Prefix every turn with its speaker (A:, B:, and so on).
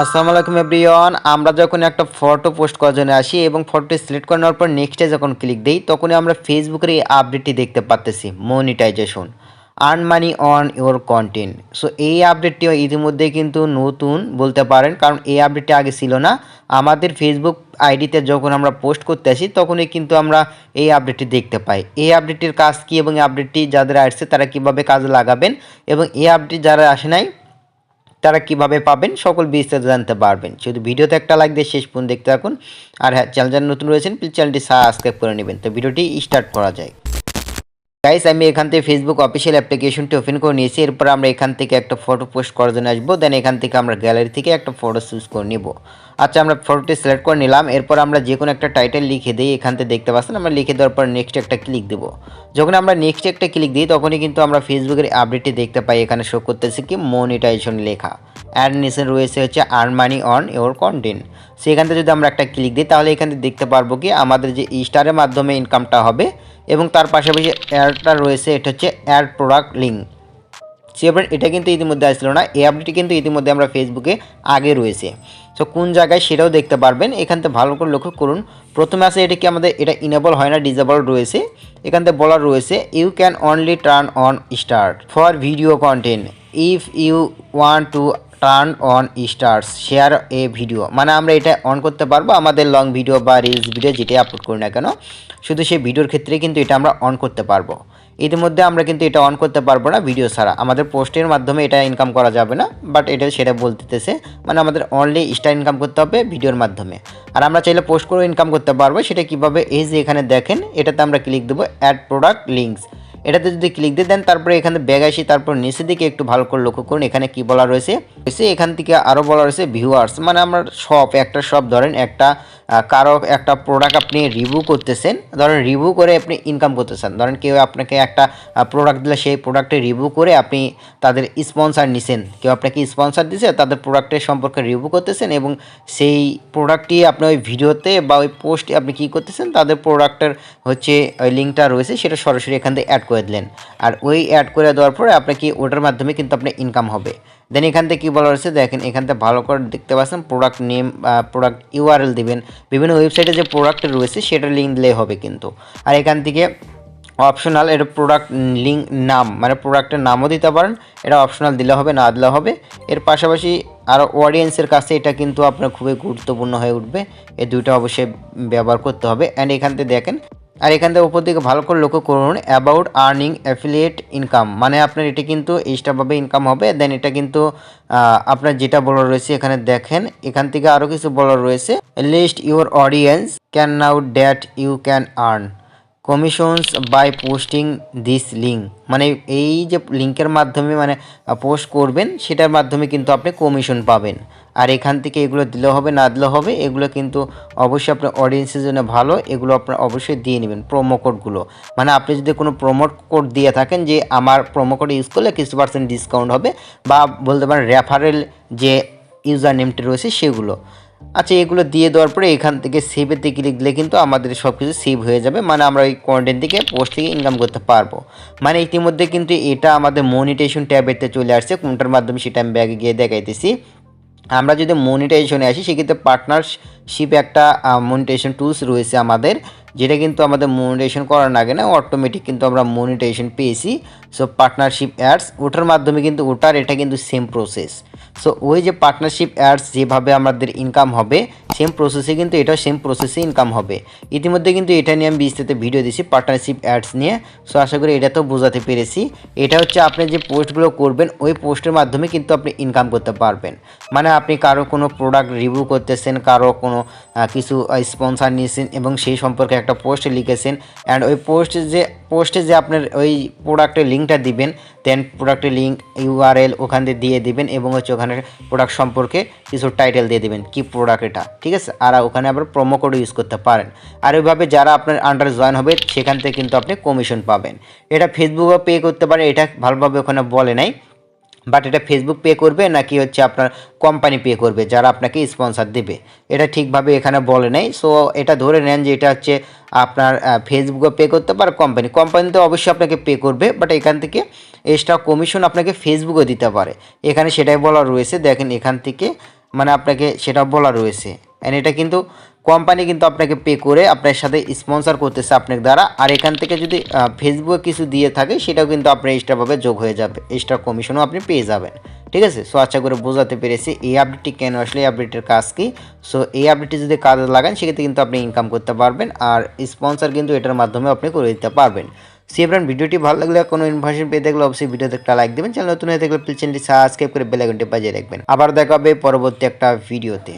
A: আসসালামু আলাইকুম এভরিওয়ান। আমরা যখন একটা ফটো পোস্ট করার জন্য আসি এবং ফটোটি সিলেক্ট করে নেওয়ার পর নেক্সটে যখন ক্লিক দিই, তখনই আমরা ফেসবুকের এই আপডেটটি দেখতে পাচ্তেছি monetization earn money on your content so এই আপডেটটিও ইতিমধ্যে কিন্তু নতুন বলতে পারেন, কারণ এই আপডেটটি আগে ছিল না। আমাদের ফেসবুক আইডিতে যখন আমরা পোস্ট করতে আসি, তখনই কিন্তু আমরা এই আপডেটটি দেখতে পাই। এই আপডেটটির কাজ কী এবং এই আপডেটটি যাদের আসছে, তারা কীভাবে কাজে লাগাবেন এবং এই আপডেট যারা আসে নাই তারা কীভাবে পাবেন সকল বিস্তারিত জানতে পারবেন। শুধু ভিডিওতে একটা লাইক দিয়ে শেষ পর্যন্ত দেখতে থাকুন। আর হ্যাঁ চ্যানেল যারা নতুন রয়েছেন প্লিজ চ্যানেলটি সাবস্ক্রাইব করে নেবেন। তো ভিডিওটি স্টার্ট করা যায়। গাইস আমি এখান থেকে ফেসবুক অফিসিয়াল অ্যাপ্লিকেশনটি ওপেন করে নিয়েছি। এরপর আমরা এখান থেকে একটা ফটো পোস্ট করার জন্য আসব। দেন এখান থেকে আমরা গ্যালারি থেকে একটা ফটো চুজ করে নিব। আচ্ছা আমরা ফটোটি সিলেক্ট করে নিলাম। এরপর আমরা যে কোনো একটা টাইটেল লিখে দিই এখান থেকে দেখতে পাচ্ছেন, আমরা লিখে দেওয়ার পর নেক্সট একটা ক্লিক দেব। যখন আমরা নেক্সট একটা ক্লিক দিই, তখনই কিন্তু আমরা ফেসবুকের আপডেটটি দেখতে পাই। এখানে শো করতেছি কি মনিটাইজেশন লেখা। অ্যাড নিচে রয়েছে হচ্ছে earn money on your content সেখান থেকে যদি আমরা একটা ক্লিক দিই, তাহলে এখান থেকে দেখতে পারব কি, আমাদের যে স্টারের মাধ্যমে ইনকামটা হবে এবং তার পাশাপাশি অ্যাডটা রয়েছে, এটা হচ্ছে অ্যাড প্রোডাক্ট লিঙ্ক সেবার এটা কিন্তু ইতিমধ্যে আসছিল না। এই আপডেটটি কিন্তু ইতিমধ্যে আমরা ফেসবুকে আগে রয়েছে। সো কোন জায়গায় সেটাও দেখতে পারবেন। এখান থেকে ভালো করে লক্ষ্য করুন। প্রথমে আসে এটা কি আমাদের, এটা ইনেবল হয় না ডিজেবল রয়েছে। এখান থেকে বলা রয়েছে you can only turn on start for video content if you want to turn on stars share a video মানে আমরা এটা অন করতে পারব, আমাদের লং ভিডিও বা রিলস ভিডিও যেটাই আপলোড করি না কেন, শুধু সেই ভিডিওর ক্ষেত্রে কিন্তু এটা আমরা অন করতে পারব। ইতিমধ্যে আমরা কিন্তু এটা অন করতে পারব না ভিডিও ছাড়া। আমাদের পোস্টের মাধ্যমে এটা ইনকাম করা যাবে না বাট এটা সেটা বলতেছে মানে আমাদের অনলি স্টার ইনকাম করতে হবে ভিডিওর মাধ্যমে। আর আমরা চাইলে পোস্ট করেও ইনকাম করতে পারব, সেটা কীভাবে? এই যে এখানে দেখেন, এটাতে আমরা ক্লিক দেবো অ্যাড প্রোডাক্ট লিঙ্কস এটাতে যদি ক্লিক দিয়ে দেন, তারপরে এখানে ব্যাগ আসি, তারপর নিচের দিকে একটু ভালো করে লক্ষ্য করুন, এখানে কি বলা রয়েছে? এখান থেকে আরও বলা রয়েছে ভিউয়ার্স মানে আমরা শপ একটা শপ ধরেন একটা কারও একটা প্রোডাক্ট আপনি রিভিউ করতেছেন, ধরেন রিভিউ করে আপনি ইনকাম করতেছেন, ধরেন কেউ আপনাকে একটা প্রোডাক্ট দিলে সেই প্রোডাক্টে রিভিউ করে আপনি তাদের স্পন্সার নিছেন, কেউ আপনাকে স্পন্সার দিছে, তাদের প্রোডাক্টের সম্পর্কে রিভিউ করতেছেন এবং সেই প্রোডাক্টটি আপনি ওই ভিডিওতে বা ওই পোস্টে আপনি কি করতেছেন, তাদের প্রোডাক্টের হচ্ছে, ওই লিঙ্কটা রয়েছে, সেটা সরাসরি এখান থেকে অ্যাড দিলেন। আর ওই অ্যাড করে দেওয়ার পরে আপনাকে ওটার মাধ্যমে কিন্তু আপনার ইনকাম হবে। দেন এখান থেকে কী বলা রয়েছে দেখেন, এখান থেকে ভালো করে দেখতে পাচ্ছেন প্রোডাক্ট নেম প্রোডাক্ট ইউআরএল দিবেন। বিভিন্ন ওয়েবসাইটে যে প্রোডাক্ট রয়েছে সেটার লিঙ্ক দিলেই হবে কিন্তু। আর এখান থেকে অপশনাল এটা প্রোডাক্ট লিঙ্ক নাম মানে প্রোডাক্টের নামও দিতে পারেন। এটা অপশনাল দিলে হবে, না দিলে হবে। এর পাশাপাশি আরও অডিয়েন্সের কাছে এটা কিন্তু আপনার খুবই গুরুত্বপূর্ণ হয়ে উঠবে। এই দুইটা অবশ্যই ব্যবহার করতে হবে। অ্যান্ড এখান থেকে দেখেন আর এখান থেকে উপর দিকে ভালো করে লক্ষ্য করুন অ্যাবাউট আর্নিং অ্যাফিলিয়েট ইনকাম মানে আপনার এটা কিন্তু এক্সট্রাভাবে ইনকাম হবে দেন এটা কিন্তু আপনার যেটা বলা রয়েছে এখানে দেখেন, এখান থেকে আরও কিছু বলা রয়েছে list your audience can now that you can earn commissions by posting this link মানে এই যে লিঙ্কের মাধ্যমে মানে পোস্ট করবেন, সেটার মাধ্যমে কিন্তু আপনি কমিশন পাবেন। আর এখান থেকে এগুলো দিলে হবে, না দিলেও হবে, এগুলো কিন্তু অবশ্যই আপনার অডিয়েন্সের জন্য ভালো, এগুলো আপনার অবশ্যই দিয়ে নেবেন প্রোমো কোডগুলো মানে আপনি যদি কোনো প্রোমোট কোড দিয়ে থাকেন যে আমার প্রোমো কোড ইউজ করলে কিছু পার্সেন্ট ডিসকাউন্ট হবে, বা বলতে পারেন রেফারেল যে ইউজার নেমটি রয়েছে সেগুলো। আচ্ছা এগুলো দিয়ে দেওয়ার পরে এখান থেকে সেভেতে ক্লিক দিলে কিন্তু আমাদের সব কিছু সেভ হয়ে যাবে। মানে আমরা ওই কন্টেন্ট থেকে পোস্ট থেকে ইনকাম করতে পারব। মানে ইতিমধ্যে কিন্তু এটা আমাদের মনিটেশন ট্যাবেতে চলে আসছে। কোনটার মাধ্যমে সেটা আমি ব্যাগে গিয়ে দেখাইতেছি। আমরা যদি মনিটাইজেশনে আসি, সেক্ষেত্রে পার্টনারশিপ একটা মনিটাইজেশন টুলস রয়েছে আমাদের, যেটা কিন্তু আমাদের মনিটাইজেশন করার আগে না অটোমেটিক কিন্তু আমরা মনিটাইজেশন পেয়েছি। সো পার্টনারশিপ অ্যাডস ওটার মাধ্যমে কিন্তু ওটার এটা কিন্তু সেম প্রসেস সো ওই যে পার্টনারশিপ অ্যাডস যেভাবে আমাদের ইনকাম হবে সেম প্রসেসে কিন্তু এটাও সেম প্রসেসে ইনকাম হবে। ইতিমধ্যে কিন্তু এটা নিয়ে আমি বিস্তারিত ভিডিও দিয়েছি পার্টনারশিপ অ্যাডস নিয়ে। সো আশা করি এটা তো বোঝাতে পেরেছি। এটা হচ্ছে আপনি যে পোস্টগুলো করবেন, ওই পোস্টের মাধ্যমে কিন্তু আপনি ইনকাম করতে পারবেন। মানে আপনি কারও কোনো প্রোডাক্ট রিভিউ করতেছেন, কারও কোনো কিছু স্পন্সার নিয়েছেন এবং সেই সম্পর্কে একটা পোস্ট লিখেছেন। অ্যান্ড ওই পোস্টে যে পোস্টে যে আপনার ওই প্রোডাক্টের লিঙ্কটা দিবেন দেন প্রোডাক্টের লিঙ্ক ইউআরএল ওখান দিয়ে দিয়ে দিবেন এবং হচ্ছে ওখানে প্রোডাক্ট সম্পর্কে কিছু টাইটেল দিয়ে দেবেন, কি প্রোডাক্ট এটা, ঠিক আছে? আর ওখানে আবার প্রোমো কোডও ইউজ করতে পারেন। আর ওইভাবে যারা আপনার আন্ডার জয়েন হবে, সেখান থেকে কিন্তু আপনি কমিশন পাবেন। এটা ফেসবুকও পে করতে পারেন এটা ভালোভাবে ওখানে বলে নাই। বাট এটা ফেসবুক পে করবে নাকি হচ্ছে আপনার কোম্পানি পে করবে, যারা আপনাকে স্পন্সার দেবে? এটা ঠিকভাবে এখানে বলে নেই। সো এটা ধরে নেন যে এটা হচ্ছে আপনার ফেসবুকে পে করতে পারে কোম্পানি কোম্পানি তো অবশ্যই আপনাকে পে করবে বাট এখান থেকে এক্সট্রা কমিশন আপনাকে ফেসবুকে দিতে পারে। এখানে সেটাই বলা রয়েছে। দেখেন এখান থেকে মানে আপনাকে সেটা বলা রয়েছে। অ্যান্ড এটা কিন্তু কোম্পানি কিন্তু আপনাকে পে করে আপনার সাথে স্পন্সর করতেছে আপনার দ্বারা। আর এখান থেকে যদি ফেসবুকে কিছু দিয়ে থাকে, সেটাও কিন্তু আপনার এক্সট্রাভাবে যোগ হয়ে যাবে। এক্সট্রা কমিশনও আপনি পেয়ে যাবেন। ঠিক আছে? সো আচ্ছা করে বোঝাতে পেরেছি এই আপডেটটি কেন আসলে, এই আপডেটের কাজ কি? সো এই আপডেটটি যদি কাজে লাগান, সেক্ষেত্রে কিন্তু আপনি ইনকাম করতে পারবেন আর স্পন্সর কিন্তু এটার মাধ্যমে আপনি করে দিতে পারবেন। সি ভিডিওটি ভালো লাগলে কোনো ইনফরমেশন পেয়ে থাকলে অবশ্যই ভিডিওতে একটা লাইক দেবেন। চ্যানেল নতুন হয়ে থাকলে প্লিজ চ্যানেলটি সাবস্ক্রাইব করে বেল আইকনটি বাজিয়ে রাখবেন। আবার দেখা হবে পরবর্তী একটা ভিডিওতে